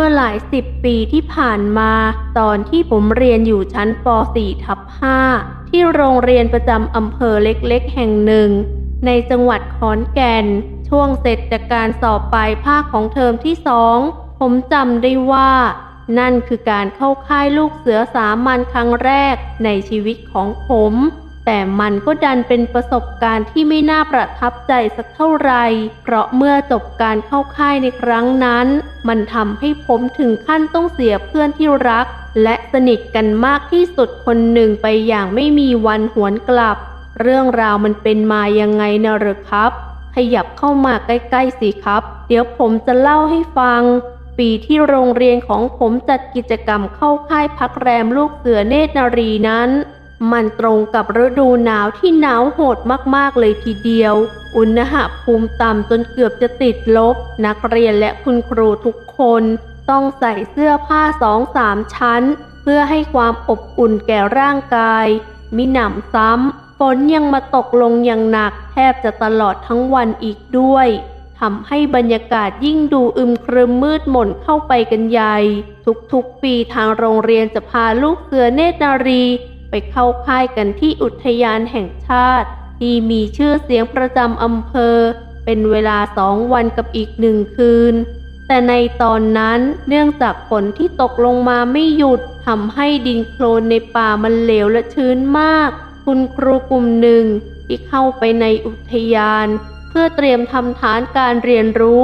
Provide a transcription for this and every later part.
เมื่อหลายสิบปีที่ผ่านมา ตอนที่ผมเรียนอยู่ชั้นป .4 ทับ5ที่โรงเรียนประจำอำเภอเล็กๆ แห่งหนึ่ง ในจังหวัดขอนแก่น ช่วงเสร็จจากการสอบปลายภาคของเทอมที่สองผมจำได้ว่า นั่นคือการเข้าค่ายลูกเสือสามัญครั้งแรกในชีวิตของผม แต่มันก็ดันเป็นประสบการณ์ที่ไม่น่าประทับใจสักเท่าไหร่ เพราะเมื่อจบการเข้าค่ายในครั้งนั้น มันทำให้ผมถึงขั้นต้องเสียเพื่อนที่รัก และสนิทกันมากที่สุดคนหนึ่งไปอย่างไม่มีวันหวนกลับ เรื่องราวมันเป็นมายังไงนะหรอครับ ขยับเข้ามาใกล้ๆสิครับ เดี๋ยวผมจะเล่าให้ฟัง ปีที่โรงเรียนของผมจัดกิจกรรมเข้าค่ายพักแรมลูกเสือเนตรนารีนั้น มันตรงกับฤดูหนาวที่หนาวโหดมากๆเลยทีเดียว อุณหภูมิต่ำจนเกือบจะติดลบ นักเรียนและคุณครูทุกคนต้องใส่เสื้อผ้าสองสามชั้น เพื่อให้ความอบอุ่นแก่ร่างกาย มิหนำซ้ำฝนยังมาตกลงอย่างหนัก แทบจะตลอดทั้งวันอีกด้วยทำให้บรรยากาศยิ่งดูอึมครึมมืดหม่นเข้าไปกันใหญ่ ทุกๆปีทางโรงเรียนจะพาลูกเสือเนตรนารี ไปเข้าค่ายกันที่อุทยานแห่งชาติ ที่มีชื่อเสียงประจำอำเภอ เป็นเวลาสองวันกับอีกหนึ่งคืน แต่ในตอนนั้นเนื่องจากฝนที่ตกลงมาไม่หยุดทำให้ดินโคลนในป่ามันเหลวและชื้นมาก คุณครูกลุ่มหนึ่งที่เข้าไปในอุทยาน เพื่อเตรียมทำฐานการเรียนรู้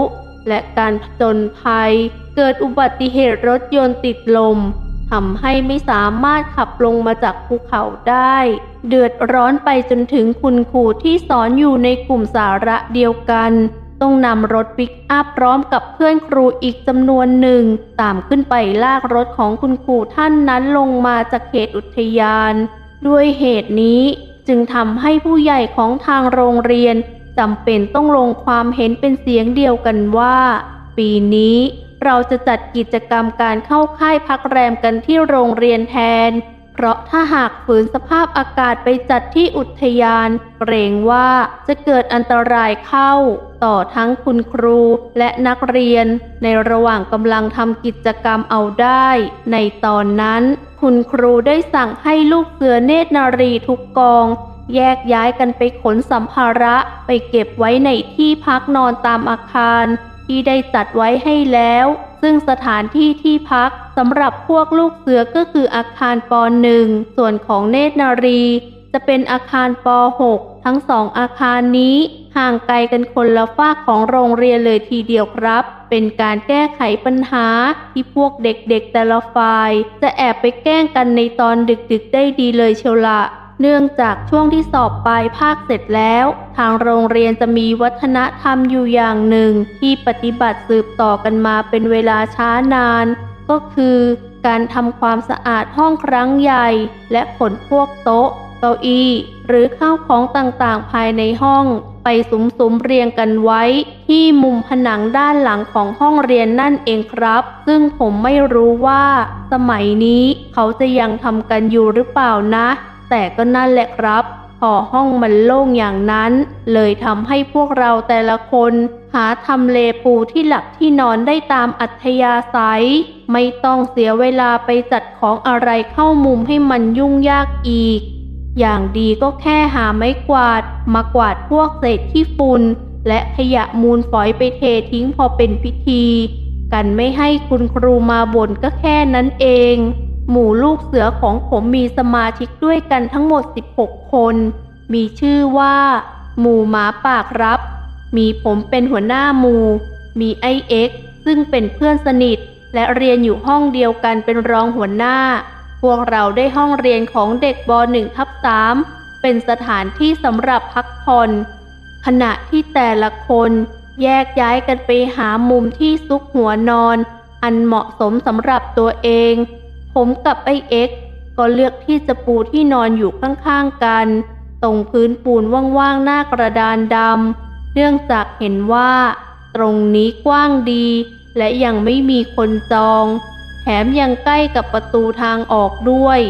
และการผจญภัย เกิดอุบัติเหตุรถยนต์ติดลม ทำให้ไม่สามารถขับลงมาจากภูเขาได้ เดือดร้อนไปจนถึงคุณครูที่สอนอยู่ในกลุ่มสาระเดียวกัน ต้องนำรถปิกอัพพร้อมกับเพื่อนครูอีกจำนวนหนึ่ง ตามขึ้นไปลากรถของคุณครูท่านนั้นลงมาจากเขตอุทยาน ด้วยเหตุนี้จึงทำให้ผู้ใหญ่ของทางโรงเรียนจำเป็นต้องลงความเห็นเป็นเสียงเดียวกันว่า ปีนี้ เราจะจัดกิจกรรมการเข้าค่ายพักแรมกันที่โรงเรียนแทน เพราะถ้าหากฝืนสภาพอากาศไปจัดที่อุทยาน เกรงว่าจะเกิดอันตรายเข้า ต่อทั้งคุณครูและนักเรียน ในระหว่างกำลังทำกิจกรรมเอาได้ ในตอนนั้น คุณครูได้สั่งให้ลูกเสือเนตรนารีทุกกองแยกย้ายกันไปขนสัมภาระไปเก็บไว้ในที่พักนอนตามอาคาร ที่ได้จัดไว้ให้แล้ว ซึ่งสถานที่ที่พักสำหรับพวกลูกเสือก็คืออาคารป .1 ส่วนของเนตรนารี จะเป็นอาคารป .6 ทั้งสองอาคารนี้ห่างไกลกันคนละฝากของโรงเรียนเลยทีเดียวครับ เป็นการแก้ไขปัญหาที่พวกเด็กๆแต่ละฝ่าย จะแอบไปแกล้งกันในตอนดึกๆได้ดีเลยเชียวละ เนื่องจากช่วงที่สอบปลายภาคเสร็จแล้ว ทางโรงเรียนจะมีวัฒนธรรมอยู่อย่างหนึ่ง ที่ปฏิบัติสืบต่อกันมาเป็นเวลาช้านาน ก็คือการทำความสะอาดห้องครั้งใหญ่ และขนพวกโต๊ะ เก้าอี้ หรือข้าวของต่างๆ ภายในห้อง ไปสุมๆเรียงกันไว้ ที่มุมผนังด้านหลังของห้องเรียนนั่นเองครับ ซึ่งผมไม่รู้ว่า สมัยนี้เขาจะยังทำกันอยู่หรือเปล่านะ แต่ก็นั่นแหละครับ พอห้องมันโล่งอย่างนั้น เลยทำให้พวกเราแต่ละคนหาทำเลปูที่หลับที่นอนได้ตามอัธยาศัย ไม่ต้องเสียเวลาไปจัดของอะไรเข้ามุมให้มันยุ่งยากอีก อย่างดีก็แค่หาไม้กวาด มากวาดพวกเศษที่ฝุ่นและขยะมูลฝอยไปเททิ้งพอเป็นพิธี กันไม่ให้คุณครูมาบ่นก็แค่นั้นเอง หมู่ลูกเสือของผมมีสมาชิกด้วยกันทั้งหมด 16 คน มีชื่อว่า หมู่หมาป่าครับ มีผมเป็นหัวหน้าหมู่ มีไอเอ็กซ์ซึ่งเป็นเพื่อนสนิท และเรียนอยู่ห้องเดียวกันเป็นรองหัวหน้า พวกเราได้ห้องเรียนของเด็กบ .1 ทับ3เป็นสถานที่สำหรับพักผ่อน ขณะที่แต่ละคนแยกย้ายกันไปหามุมที่ซุกหัวนอน อันเหมาะสมสำหรับตัวเอง ผมกับไอเอ็กก็เลือกที่จะปูที่นอนอยู่ข้างๆกัน ตรงพื้นปูนว่างๆหน้ากระดานดำเนื่องจากเห็นว่า ตรงนี้กว้างดี และยังไม่มีคนจอง แถมยังใกล้กับประตูทางออกด้วย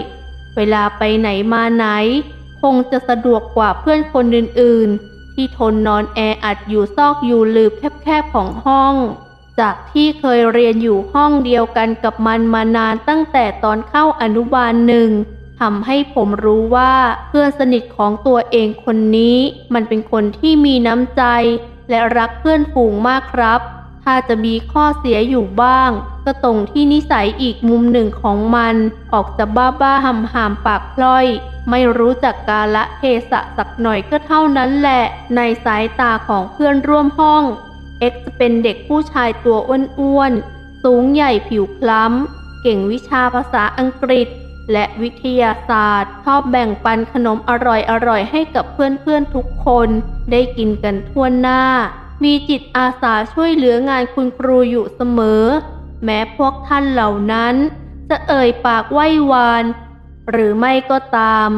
เวลาไปไหนมาไหน คงจะสะดวกกว่าเพื่อนคนอื่นๆ ที่ทนนอนแออัดอยู่ซอกอยู่ลืบแคบๆของห้อง จากที่เคยเรียนอยู่ห้องเดียวกันกับมันมานานตั้งแต่ตอนเข้าอนุบาลหนึ่งทำให้ผมรู้ว่าเพื่อนสนิทของตัวเองคนนี้ มันเป็นคนที่มีน้ำใจ และรักเพื่อนฝูงมากครับ ถ้าจะมีข้อเสียอยู่บ้าง ก็ตรงที่นิสัยอีกมุมหนึ่งของมัน ออกจะบ้าบ้าหำหามปากพล่อย ไม่รู้จักกาละเทศะสักหน่อยก็เท่านั้นแหละ ในสายตาของเพื่อนร่วมห้อง เอ็กซ์จะเป็นเด็กผู้ชายตัวอ้วนๆ สูงใหญ่ผิวคล้ำ เก่งวิชาภาษาอังกฤษ และวิทยาศาสตร์ ชอบแบ่งปันขนมอร่อยๆ ให้กับเพื่อนๆทุกคน ได้กินกันทั่วหน้า มีจิตอาสาช่วยเหลืองานคุณครูอยู่เสมอ แม้พวกท่านเหล่านั้น จะเอ่ยปากไหว้วาน หรือไม่ก็ตาม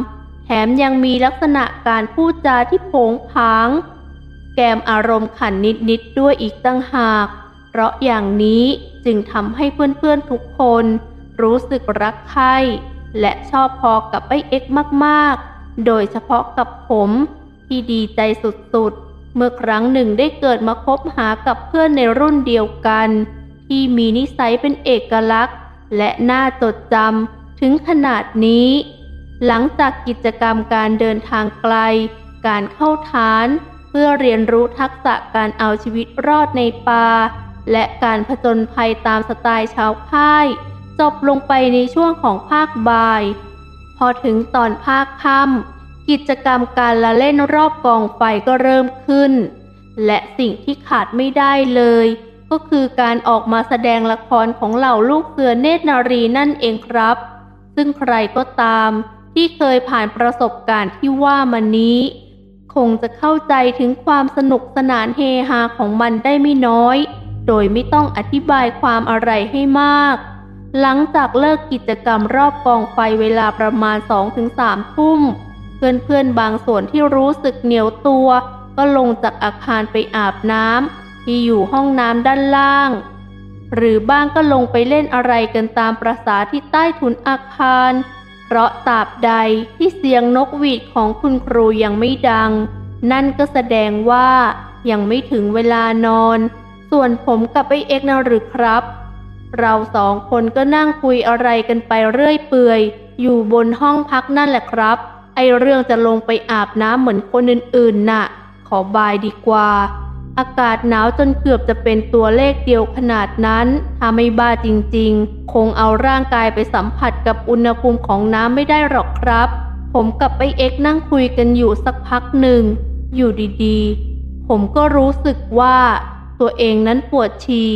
แถมยังมีลักษณะการพูดจาที่โผงผาง แกมอารมณ์ขันนิดๆด้วยอีกตั้งหาก เพราะอย่างนี้จึงทำให้เพื่อนๆทุกคน รู้สึกรักใคร่และชอบพอกับไอเอ็กมากๆ โดยเฉพาะกับผมที่ดีใจสุดๆ เมื่อครั้งหนึ่งได้เกิดมาคบหากับเพื่อนในรุ่นเดียวกัน ที่มีนิสัยเป็นเอกลักษณ์ และน่าจดจำถึงขนาดนี้ หลังจากกิจกรรมการเดินทางไกล การเข้าฐาน พื่อเรียนรู้ทักษะการเอาชีวิตรอดในป่าและการผจญภัยตามสไตล์ชาวค่าย จบลงไปในช่วงของภาคบ่าย พอถึงตอนภาคค่ำกิจกรรมการละเล่นรอบกองไฟก็เริ่มขึ้น และสิ่งที่ขาดไม่ได้เลย ก็คือการออกมาแสดงละครของเหล่าลูกเสือเนตรนารีนั่นเองครับ ซึ่งใครก็ตามที่เคยผ่านประสบการณ์ที่ว่ามานี้ งจะเข้าใจถึงความสนุกสนานเฮฮาของมันได้ไม่น้อย โดยไม่ต้องอธิบายความอะไรให้มาก หลังจากเลิกกิจกรรมรอบกองไฟเวลาประมาณ 2-3 ทุ่ม เพื่อนๆบางส่วนที่รู้สึกเหนียวตัว ก็ลงจากอาคารไปอาบน้ำที่อยู่ห้องน้ำด้านล่าง หรือบ้างก็ลงไปเล่นอะไรกันตามประษาที่ใต้ถุนอาคาร เพราะตราบใดที่เสียงนกหวีดของคุณครูยังไม่ดัง นั่นก็แสดงว่ายังไม่ถึงเวลานอน ส่วนผมกับไอเอ็กนะหรือครับ เราสองคนก็นั่งคุยอะไรกันไปเรื่อยเปื่อย อยู่บนห้องพักนั่นแหละครับ ไอเรื่องจะลงไปอาบน้ำเหมือนคนอื่นๆน่ะ ขอบายดีกว่า อากาศหนาวจนเกือบจะเป็นตัวเลขเดียวขนาดนั้น ถ้าไม่บ้าจริงๆ คงเอาร่างกายไปสัมผัสกับอุณหภูมิของน้ำไม่ได้หรอกครับ ผมกับไอเอ็กนั่งคุยกันอยู่สักพักหนึ่ง อยู่ดีๆ ผมก็รู้สึกว่า ตัวเองนั้นปวดฉี่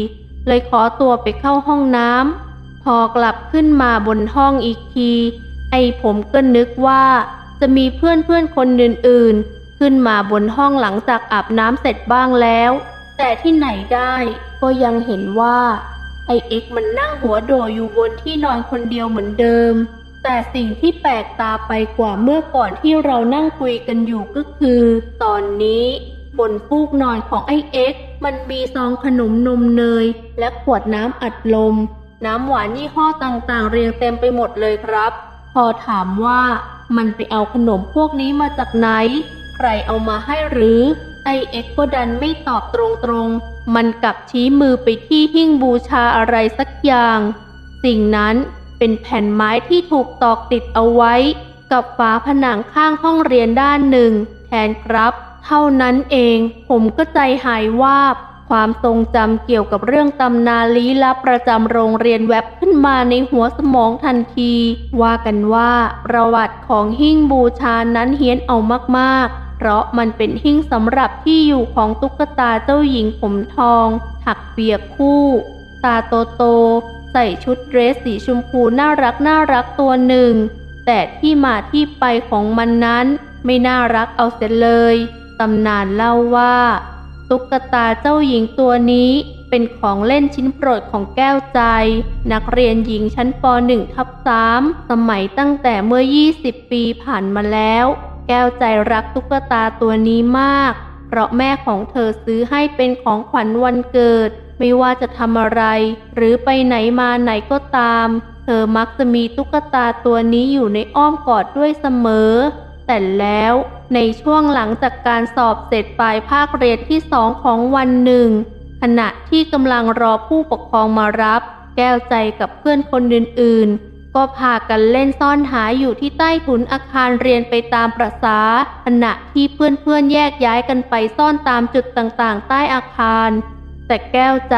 เลยขอตัวไปเข้าห้องน้ำ พอกลับขึ้นมาบนห้องอีกที ไอผมก็นึกว่าจะมีเพื่อนเพื่อนๆคนอื่นๆ ขึ้นมาบนห้องหลังจากอาบน้ำเสร็จบ้างแล้ว แต่ที่ไหนได้ก็ยังเห็นว่า ไอเอ็กมันนั่งหัวโดอยู่บนที่นอนคนเดียวเหมือนเดิม แต่สิ่งที่แปลกตาไปกว่าเมื่อก่อนที่เรานั่งคุยกันอยู่ก็คือ ตอนนี้บนฟูกนอนของไอเอ็กมันมีซองขนมนมเนย และขวดน้ำอัดลม น้ำหวานยี่ห้อต่างๆ เรียงเต็มไปหมดเลยครับ พอถามว่ามันไปเอาขนมพวกนี้มาจากไหน รเอามาให้หรือ ไอเอ็กก็ดันไม่ตอบตรงๆ มันกลับชี้มือไปที่หิ้งบูชาอะไรสักอย่าง สิ่งนั้นเป็นแผ่นไม้ที่ถูกตอกติดเอาไว้ กับฝาผนังข้างห้องเรียนด้านหนึ่ง แทนครับ เท่านั้นเอง ผมก็ใจหายวาบความทรงจำเกี่ยวกับเรื่องตำนานลี้ลับประจำโรงเรียนแวบขึ้นมาในหัวสมองทันที ว่ากันว่าประวัติของหิ้งบูชานั้นเฮี้ยนเอามากๆ เพราะมันเป็นหิ้งสำหรับที่อยู่ของตุ๊กตาเจ้าหญิงผมทอง ถักเปียกคู่ ตาโตโต ใส่ชุดเดรสสีชมพูน่ารักน่ารักตัวหนึ่ง แต่ที่มาที่ไปของมันนั้น ไม่น่ารักเอาเสียเลยตำนานเล่าว่า ตุ๊กตาเจ้าหญิงตัวนี้เป็นของเล่นชิ้นโปรดของแก้วใจ นักเรียนหญิงชั้นป .1 ทับ3สมัยตั้งแต่เมื่อ 20 ปีผ่านมาแล้ว แก้วใจรักตุ๊กตาตัวนี้มาก เพราะแม่ของเธอซื้อให้เป็นของขวัญวันเกิด ไม่ว่าจะทำอะไร หรือไปไหนมาไหนก็ตาม เธอมักจะมีตุ๊กตาตัวนี้อยู่ในอ้อมกอดด้วยเสมอ แต่แล้วในช่วงหลังจากการสอบเสร็จปลายภาคเรียนที่สองของวันหนึ่ง ขณะที่กำลังรอผู้ปกครองมารับ แก้วใจกับเพื่อนคนอื่นๆ ก็พากันเล่นซ่อนหาอยู่ที่ใต้ถุนอาคารเรียนไปตามประษาขณะที่เพื่อนๆแยกย้ายกันไปซ่อนตามจุดต่างๆ ใต้อาคาร แต่แก้วใจ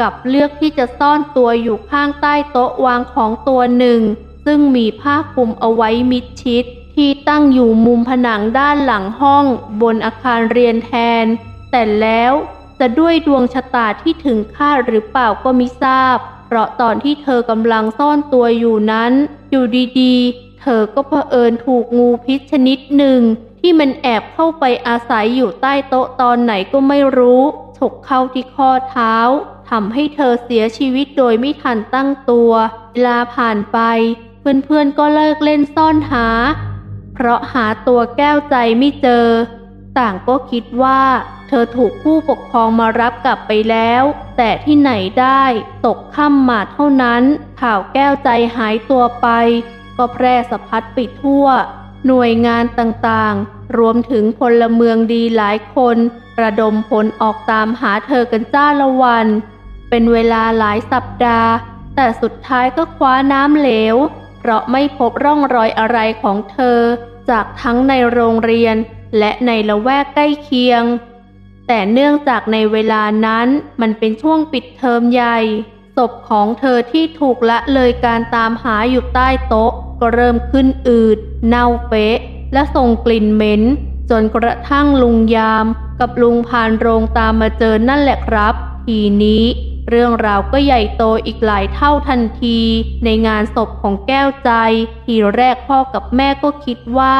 กับเลือกที่จะซ่อนตัวอยู่ข้างใต้โต๊ะวางของตัวหนึ่ง ซึ่งมีผ้าคลุมเอาไว้มิดชิด ที่ตั้งอยู่มุมผนังด้านหลังห้องบนอาคารเรียนแทน แต่แล้วจะด้วยดวงชะตาที่ถึงคาดหรือเปล่าก็ไมิทราบ เพราะตอนที่เธอกำลังซ่อนตัวอยู่นั้น อยู่ดีๆ เธอก็เผอิญถูกงูพิษชนิดหนึ่ง ที่มันแอบเข้าไปอาศัยอยู่ใต้โต๊ะตอนไหนก็ไม่รู้ ฉกเข้าที่ข้อเท้าทำให้เธอเสียชีวิตโดยไม่ทันตั้งตัว เวลาผ่านไป เพื่อนๆก็เลิกเล่นซ่อนหา เพราะหาตัวแก้วใจไม่เจอ ต่างก็คิดว่า ธอถูกผู้ปกครองมารับกลับไปแล้ว แต่ที่ไหนได้ตกค่ำมาเท่านั้น ข่าวแก้วใจหายตัวไป ก็แพร่สะพัดไปทั่ว หน่วยงานต่างๆ รวมถึงพลเมืองดีหลายคน ระดมผลออกตามหาเธอกันจ้าละวัน เป็นเวลาหลายสัปดาห์ แต่สุดท้ายก็คว้าน้ำเหลว เพราะไม่พบร่องรอยอะไรของเธอ จากทั้งในโรงเรียน และในละแวกใกล้เคียง แต่เนื่องจากในเวลานั้นมันเป็นช่วงปิดเทอมใหญ่ ศพของเธอที่ถูกละเลยการตามหาอยู่ใต้โต๊ะ ก็เริ่มขึ้นอืด เน่าเฟะและส่งกลิ่นเหม็น จนกระทั่งลุงยาม กับลุงพานโรงตามมาเจอนั่นแหละครับ ทีนี้เรื่องราวก็ใหญ่โตอีกหลายเท่าทันที ในงานศพของแก้วใจ ทีแรกพ่อกับแม่ก็คิดว่า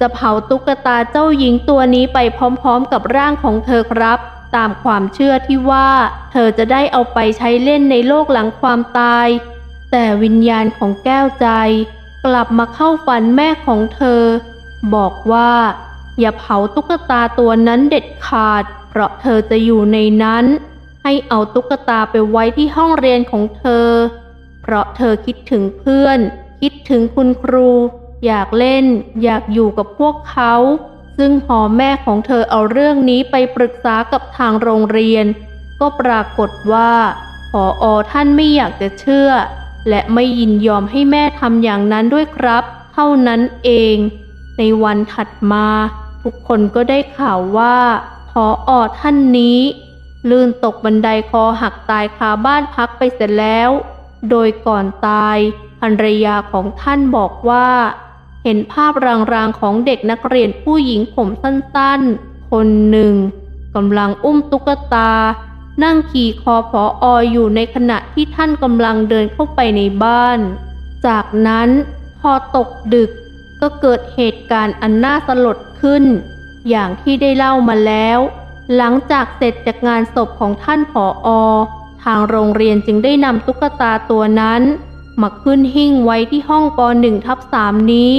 จะเผาตุ๊กตาเจ้าหญิงตัวนี้ไปพร้อมๆกับร่างของเธอครับ ตามความเชื่อที่ว่า เธอจะได้เอาไปใช้เล่นในโลกหลังความตาย แต่วิญญาณของแก้วใจ กลับมาเข้าฝันแม่ของเธอ บอกว่า อย่าเผาตุ๊กตาตัวนั้นเด็ดขาด เพราะเธอจะอยู่ในนั้น ให้เอาตุ๊กตาไปไว้ที่ห้องเรียนของเธอ เพราะเธอคิดถึงเพื่อน คิดถึงคุณครู อยากเล่น อยากอยู่กับพวกเขา ซึ่งพอแม่ของเธอเอาเรื่องนี้ไปปรึกษากับทางโรงเรียน ก็ปรากฏว่าผออท่านไม่อยากจะเชื่อ และไม่ยินยอมให้แม่ทำอย่างนั้นด้วยครับ เท่านั้นเอง ในวันถัดมา ทุกคนก็ได้ข่าวว่าพออท่านนี้ ลื่นตกบันไดคอหักตายคาบ้านพักไปเสร็จแล้ว โดยก่อนตายภรรยาของท่านบอกว่า เห็นภาพรางๆของเด็กนักเรียนผู้หญิงผมสั้นๆ คนหนึ่งกำลังอุ้มตุ๊กตา นั่งขี่คอพอออยู่ในขณะที่ท่านกำลังเดินเข้าไปในบ้าน จากนั้นพอตกดึกก็เกิดเหตุการณ์อันน่าสลดขึ้น อย่างที่ได้เล่ามาแล้ว หลังจากเสร็จจากงานศพของท่านผออทางโรงเรียนจึงได้นำตุ๊กตาตัวนั้น มาขึ้นหิ้งไว้ที่ห้องป .1 ทับ3นี้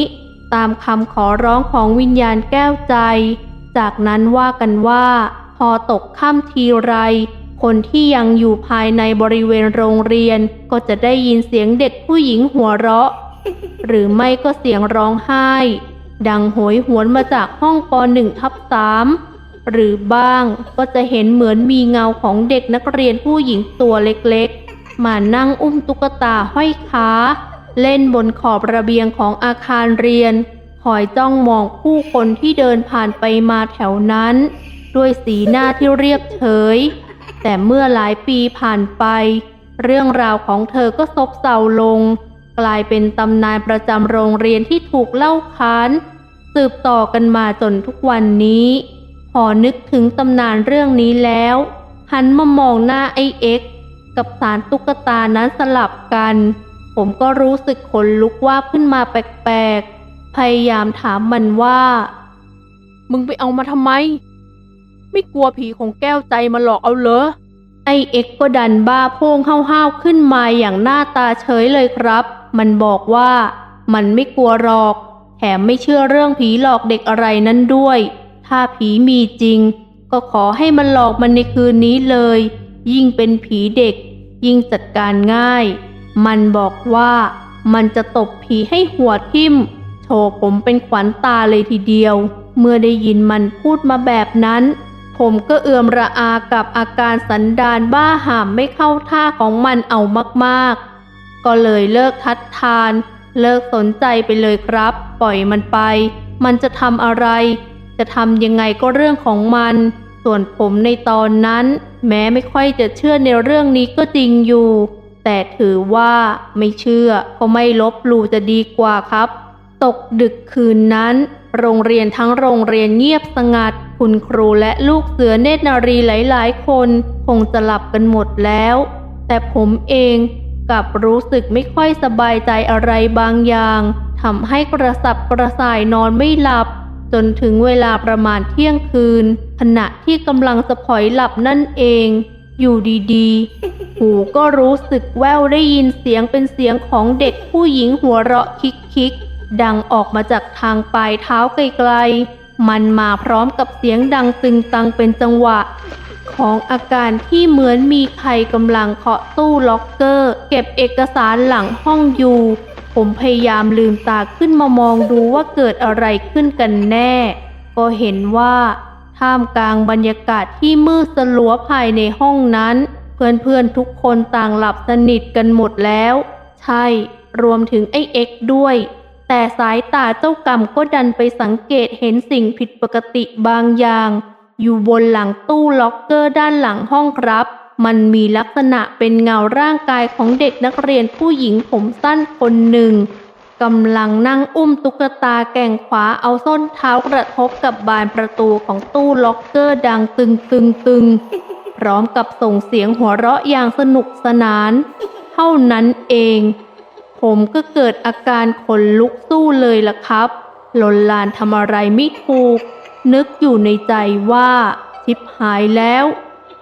ตามคำขอร้องของวิญญาณแก้วใจ จากนั้นว่ากันว่า พอตกค่ำทีไร คนที่ยังอยู่ภายในบริเวณโรงเรียนก็จะได้ยินเสียงเด็กผู้หญิงหัวเราะ หรือไม่ก็เสียงร้องไห้ ดังโหยหวนมาจากห้องป .1 ทับ3หรือบ้างก็จะเห็นเหมือนมีเงาของเด็กนักเรียนผู้หญิงตัวเล็กๆ มานั่งอุ้มตุ๊กตาห้อยขาเล่นบนขอบระเบียงของอาคารเรียน คอยจ้องมองผู้คนที่เดินผ่านไปมาแถวนั้น ด้วยสีหน้าที่เรียบเฉย แต่เมื่อหลายปีผ่านไป เรื่องราวของเธอก็ซบเซาลง กลายเป็นตำนานประจำโรงเรียนที่ถูกเล่าขานสืบต่อกันมาจนทุกวันนี้ พอนึกถึงตำนานเรื่องนี้แล้ว หันมามองหน้าไอเอ็ก กับสารตุ๊กตานั้นสลับกัน ผมก็รู้สึกขนลุกว่าบขึ้นมาแปลกๆ พยายามถามมันว่า มึงไปเอามาทำไม ไม่กลัวผีของแก้วใจมาหลอกเอาเหรอ ไอเอ็กซ์ก็ดันบ้าโพ่งห้าวๆขึ้นมาอย่างหน้าตาเฉยเลยครับ มันบอกว่ามันไม่กลัวหรอก แถมไม่เชื่อเรื่องผีหลอกเด็กอะไรนั้นด้วย ถ้าผีมีจริง ก็ขอให้มันหลอกมันในคืนนี้เลย ยิ่งเป็นผีเด็ก ยิ่งจัดการง่าย มันบอกว่ามันจะตบผีให้หัวทิ่ม โชว์ผมเป็นขวัญตาเลยทีเดียว เมื่อได้ยินมันพูดมาแบบนั้น ผมก็เอือมระอากับอาการสันดานบ้าหามไม่เข้าท่าของมันเอามากๆ ก็เลยเลิกทัดทาน เลิกสนใจไปเลยครับ ปล่อยมันไป มันจะทำอะไร จะทำยังไงก็เรื่องของมัน ส่วนผมในตอนนั้นแม้ไม่ค่อยจะเชื่อในเรื่องนี้ก็จริงอยู่ แต่ถือว่าไม่เชื่อก็ไม่ลบลู่จะดีกว่าครับ ตกดึกคืนนั้น โรงเรียนทั้งโรงเรียนเงียบสงัด คุณครูและลูกเสือเนตรนารีหลายๆ คนคงจะหลับกันหมดแล้ว แต่ผมเองกลับรู้สึกไม่ค่อยสบายใจอะไรบางอย่างทำให้กระสับกระส่ายนอนไม่หลับ จนถึงเวลาประมาณเที่ยงคืน ขณะที่กำลังจะพอยหลับนั่นเอง อยู่ดีๆ หูก็รู้สึกแว่วได้ยินเสียงเป็นเสียงของเด็กผู้หญิงหัวเราะคิกๆ ดังออกมาจากทางปลายเท้าไกลๆ มันมาพร้อมกับเสียงดังตึงตังเป็นจังหวะ ของอาการที่เหมือนมีใครกำลังเคาะตู้ล็อกเกอร์ เก็บเอกสารหลังห้องอยู่ ผมพยายามลืมตาขึ้นมามองดูว่าเกิดอะไรขึ้นกันแน่ ก็เห็นว่าท่ามกลางบรรยากาศที่มืดสลัวภายในห้องนั้น เพื่อนๆทุกคนต่างหลับสนิทกันหมดแล้ว ใช่ รวมถึงไอเอ็กด้วย แต่สายตาเจ้ากรรมก็ดันไปสังเกตเห็นสิ่งผิดปกติบางอย่าง อยู่บนหลังตู้ล็อกเกอร์ด้านหลังห้องครับ มันมีลักษณะเป็นเงาร่างกายของเด็กนักเรียนผู้หญิงผมสั้นคนหนึ่งกำลังนั่งอุ้มตุ๊กตาแก่งขวาเอาส้นเท้ากระทบกับบานประตูของตู้ล็อกเกอร์ดังตึงตึงตึงพร้อมกับส่งเสียงหัวเราะอย่างสนุกสนาน เท่านั้นเอง ผมก็เกิดอาการขนลุกสู้เลยล่ะครับหลนลานทำอะไรไม่ถูก นึกอยู่ในใจว่าชิบหายแล้ว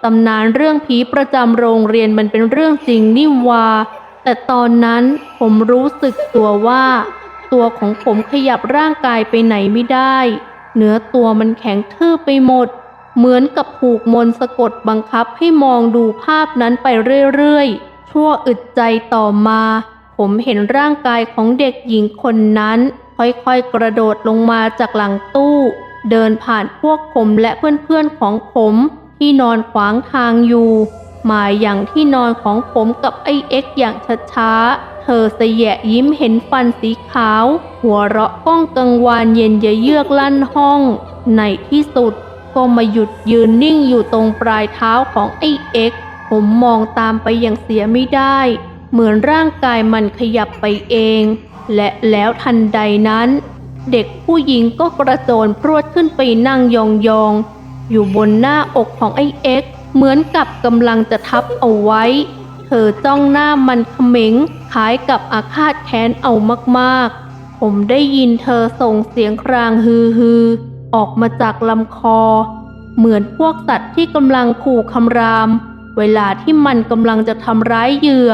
ตำนานเรื่องผีประจำโรงเรียนมันเป็นเรื่องจริงนี่วา แต่ตอนนั้นผมรู้สึกตัวว่า ตัวของผมขยับร่างกายไปไหนไม่ได้ เนื้อตัวมันแข็งทื่อไปหมด เหมือนกับผูกมนต์สะกดบังคับให้มองดูภาพนั้นไปเรื่อยๆ ชั่วอึดใจต่อมา ผมเห็นร่างกายของเด็กหญิงคนนั้น ค่อยๆกระโดดลงมาจากหลังตู้ เดินผ่านพวกผมและเพื่อนๆของผม ที่นอนขวางทางอยู่ มาอย่างที่นอนของผมกับไอ้เอ็กอย่างช้าๆ เธอเสยะยิ้มเห็นฟันสีขาว หัวเราะก้องกังวานเย็นเยือกลั่นห้อง ในที่สุดก็มาหยุดยืนนิ่งอยู่ตรงปลายเท้าของไอ้เอ็กผมมองตามไปอย่างเสียไม่ได้ เหมือนร่างกายมันขยับไปเอง และแล้วทันใดนั้น เด็กผู้หญิงก็กระโจนพรวดขึ้นไปนั่งยองๆ อยู่บนหน้าอกของไอเอ็กเหมือนกับกำลังจะทับเอาไว้ เธอจ้องหน้ามันเขม็งคล้ายกับอาฆาตแค้นเอามากๆ ผมได้ยินเธอส่งเสียงครางฮือฮือออกมาจากลำคอ เหมือนพวกสัตว์ที่กำลังขู่คำราม เวลาที่มันกำลังจะทำร้ายเหยื่อ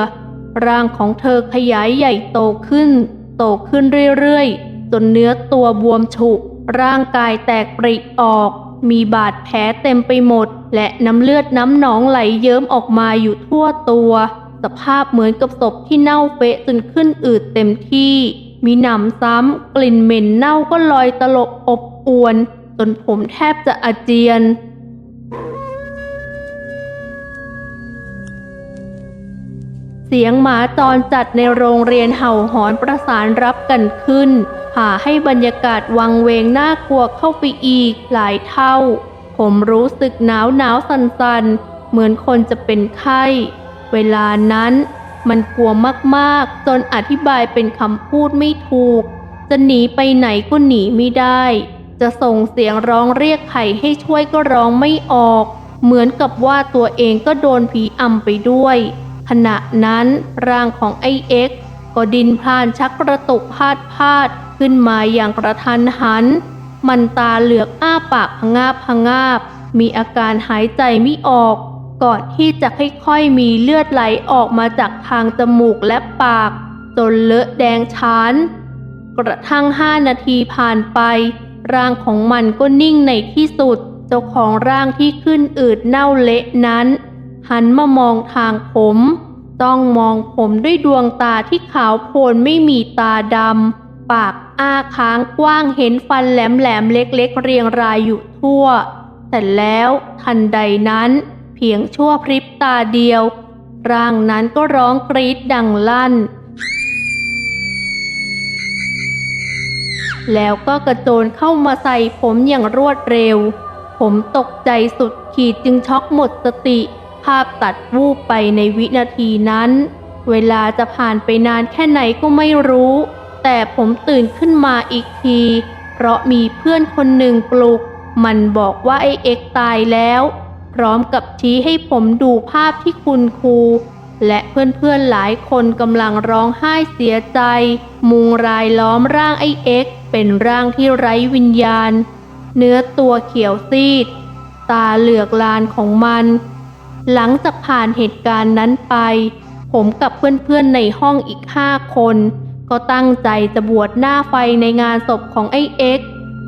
ร่างของเธอขยายใหญ่โตขึ้น โตขึ้นเรื่อยๆ จนเนื้อตัวบวมฉุกร่างกายแตกปริออก มีบาดแผลเต็มไปหมด และน้ำเลือดน้ำหนองไหลเยิ้มออกมาอยู่ทั่วตัว สภาพเหมือนกับศพที่เน่าเฟะจนขึ้นอืดเต็มที่ มีหนำซ้ำกลิ่นเหม็นเน่าก็ลอยตลบอบอวน จนผมแทบจะอาเจียน เสียงหมาจรจัดในโรงเรียนเห่าหอนประสานรับกันขึ้นพาให้บรรยากาศวังเวงน่ากลัวเข้าไปอีกหลายเท่า ผมรู้สึกหนาวหนาวสันสันๆเหมือนคนจะเป็นไข้ เวลานั้นมันกลัวมากๆ จนอธิบายเป็นคำพูดไม่ถูก จะหนีไปไหนก็หนีไม่ได้ จะส่งเสียงร้องเรียกใครให้ช่วยก็ร้องไม่ออก เหมือนกับว่าตัวเองก็โดนผีอำไปด้วย ขณะนั้นร่างของไอเอ็กก็ดินพลานชักกระตุกพาดพาดขึ้นมาอย่างกระทันหัน มันตาเหลือกอ้าปากพงาบพงาบ มีอาการหายใจไม่ออก ก่อนที่จะค่อยๆมีเลือดไหลออกมาจากทางจมูกและปาก จนเลอะแดงช้านกระทั่งห้านาทีผ่านไป ร่างของมันก็นิ่งในที่สุด เจ้าของร่างที่ขึ้นอืดเน่าเละนั้น หันมามองทางผม ต้องมองผมด้วยดวงตาที่ขาวโพลนไม่มีตาดำ ปากอ้าค้างกว้างเห็นฟันแหลมๆเล็กๆ เรียงรายอยู่ทั่ว แต่แล้วทันใดนั้นเพียงชั่วพริบตาเดียว ร่างนั้นก็ร้องกรีดดังลั่นแล้วก็กระโจนเข้ามาใส่ผมอย่างรวดเร็ว ผมตกใจสุดขีดจึงช็อกหมดสติ ภาพตัดวูบไปในวินาทีนั้น เวลาจะผ่านไปนานแค่ไหนก็ไม่รู้ แต่ผมตื่นขึ้นมาอีกที เพราะมีเพื่อนคนหนึ่งปลุก มันบอกว่าไอเอ็กตายแล้ว พร้อมกับชี้ให้ผมดูภาพที่คุณครู และเพื่อนๆหลายคนกำลังร้องไห้เสียใจ มุงรายล้อมร่างไอเอ็กเป็นร่างที่ไร้วิญญาณ เนื้อตัวเขียวซีด ตาเหลือกลานของมัน หลังจากผ่านเหตุการณ์นั้นไป ผมกับเพื่อนๆในห้องอีกห้าคน ก็ตั้งใจจะบวชหน้าไฟในงานศพของไอ้เอ็ก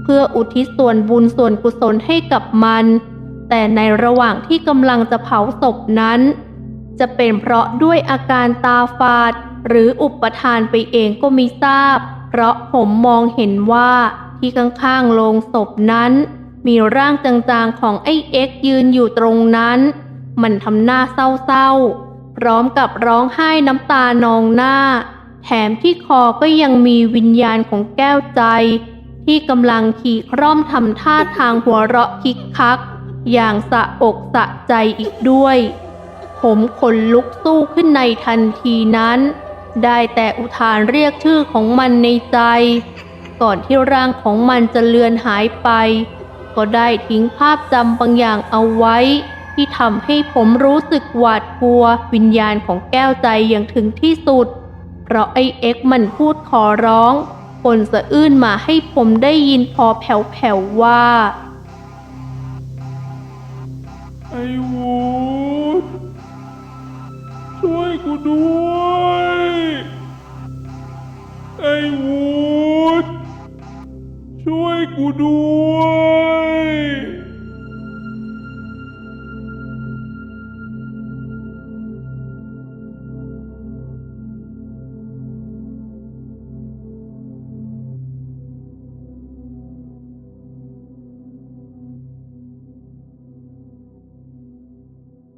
เพื่ออุทิศส่วนบุญส่วนกุศลให้กับมัน แต่ในระหว่างที่กำลังจะเผาศพนั้น จะเป็นเพราะด้วยอาการตาฝาด หรืออุปทานไปเองก็ไม่ทราบ เพราะผมมองเห็นว่าที่ข้างๆโลงศพนั้น มีร่างจางๆของไอ้เอ็กยืนอยู่ตรงนั้น มันทำหน้าเศร้าๆ พร้อมกับร้องไห้น้ำตานองหน้า แถมที่คอก็ยังมีวิญญาณของแก้วใจ ที่กำลังขี่คร่อมทำท่าทางหัวเราะคิกคัก อย่างสะอกสะใจอีกด้วย ผมขนลุกสู้ขึ้นในทันทีนั้น ได้แต่อุทานเรียกชื่อของมันในใจ ก่อนที่ร่างของมันจะเลือนหายไป ก็ได้ทิ้งภาพจำบางอย่างเอาไว้ ที่ทำให้ผมรู้สึกหวาดกลัววิญญาณของแก้วใจอย่างถึงที่สุด เพราะไอเอ็กมันพูดขอร้องปนสะอื้นมาให้ผมได้ยินพอแผ่วๆว่า ไอ้วูดช่วยกูด้วยไอ้วูดช่วยกูด้วย